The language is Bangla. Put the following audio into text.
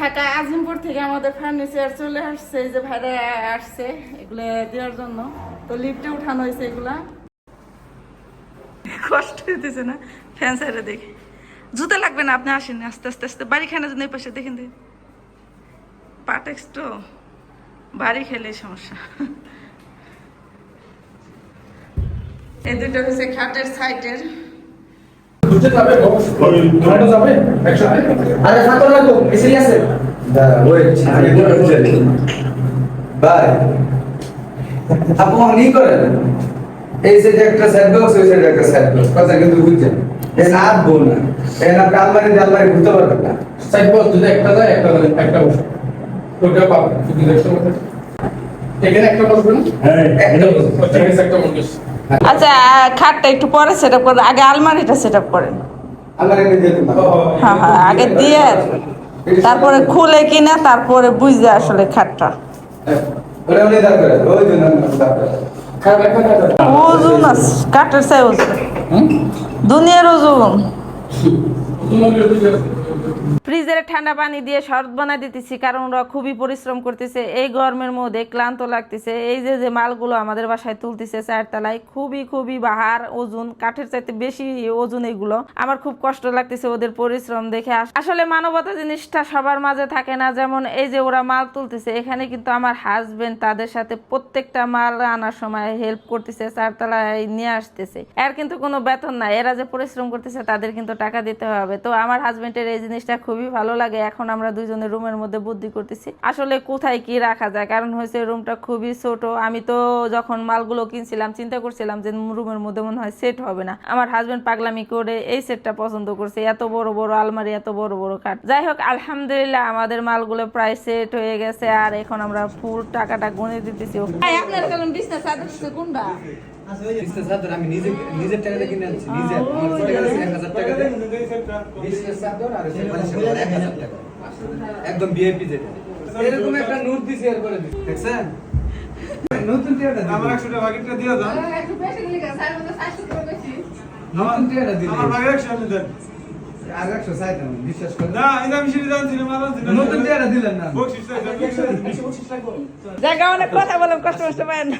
ঢাকা আজিমপুর থেকে আমাদের ফার্নিচার চলে আসছে যে ভাইরা আসছে, এগুলো দেওয়ার জন্য। তো লিফটে উঠানো হয়েছে এগুলা। কষ্ট হইতেছে না ফ্যান সাইডে দেখে। জুতা লাগবে না, আপনি আসেন, আস্তে আস্তে আস্তে। বাড়ি খানা জন্য এই পাশে, দেখেন দেখেন। পাটেক্স তো বাড়ি খেলে সমস্যা। এই দুটো হচ্ছে খাটের সাইডের। দুটো যাবে দুটো যাবে? একসাথে? আরে সাতর লাগবো মিছিল আছে ভাই আপু অনেক করেন? এই সাইডে একটা সেট বক্স ওই সাইডে একটা সেট বক্স কথা কিন্তু বুঝছেন। এ না আটবো না এ না আলমারি আলমারি ঘুরতে পারবেন না। সাইড বক্স যদি একটা যায় একটা একটা বসে ওটা পাবে। যদি দেখতে পাবে এখানে একটা বসবে না? হ্যাঁ একটা বসবে। ওটা গেছে একটা বসবে। আচ্ছা খাটটা একটু পরে সেট আপ করেন। আগে আলমারিটা সেট আপ করেন হ্যাঁ হ্যাঁ আগে দিয়ে তারপরে খুলে কিনা তারপরে বুঝতে আসলে খাটটা। খারাপ ওজন আছে কাঠের চাই ওজন। দুনিয়ার ওজন। ফ্রিজের ঠান্ডা পানি দিয়ে শরবত বানাই দিতেছি, কারণ ওরা খুবই পরিশ্রম করতেছে। এই গরমের মধ্যে ক্লান্ত লাগতেছে। এই যে যে মালগুলো আমাদের বাসায় তুলতেছে চারতলায়, খুবই খুবই বাহার ওজন, কাঠের চাইতে বেশি ওজন এগুলো। আমার খুব কষ্ট লাগতেছে ওদের পরিশ্রম দেখে। আসলে মানবতা জিনিসটা সবার মাঝে থাকে না। যেমন এই যে ওরা মাল তুলতেছে, এখানে কিন্তু আমার হাজবেন্ড তাদের সাথে প্রত্যেকটা মাল আনার সময় হেল্প করতেছে, চারতলায় নিয়ে আসতেছে। এর কিন্তু কোনো বেতন নাই। এরা যে পরিশ্রম করতেছে, তাদের কিন্তু টাকা দিতে হবে। তো আমার হাজবেন্ডের এই জিনিসটা খুবই ভালো লাগে। এখন আমরা দুইজনে রুমের মধ্যে বুদ্ধি করতেছি, আসলে কোথায় কি রাখা যায়? কারণ হয়েছে রুমটা খুবই ছোট। আমি তো যখন মালগুলো কিনছিলাম, চিন্তা করছিলাম যে রুমের মধ্যে মনে হয় সেট হবে না। আমার হাজবেন্ড পাগলামি করে এই সেটটা পছন্দ করছে। এত বড় বড় আলমারি, এত বড় বড় কাঠ যাই হোক, আলহামদুলিল্লাহ আমাদের মালগুলো প্রায় সেট হয়ে গেছে। আর এখন আমরা ফুল টাকাটা গুনে দিতেছি। আপনার কোনটা চাদর আমি নিজে নিজের টাকা কিনে আনছি নিজে আমার কত টাকা এক হাজার টাকা দিয়ে। চাদর আর হচ্ছে বালিশের মাল, এক হাজার টাকা। একদম ভিআইপি যেটা। এরকম একটা নোট দিছি আর করে দিছি। দেখছেন? নতুন টিয়াটা আমার একশো টাকা বাকিটা দিয়ে দাও। নতুন টিয়াটা দিছি আমার ভাগে একশো আমি দেন। আর একশো চাইতাম বিশ্বাস করে না এটা আমি সেটা জানছি না মালা নতুন টিয়াটা দিলেন না। বকশিস চাই, বকশিস চাই। জায়গা অনেক কথা বললাম কষ্ট কষ্ট পায় না।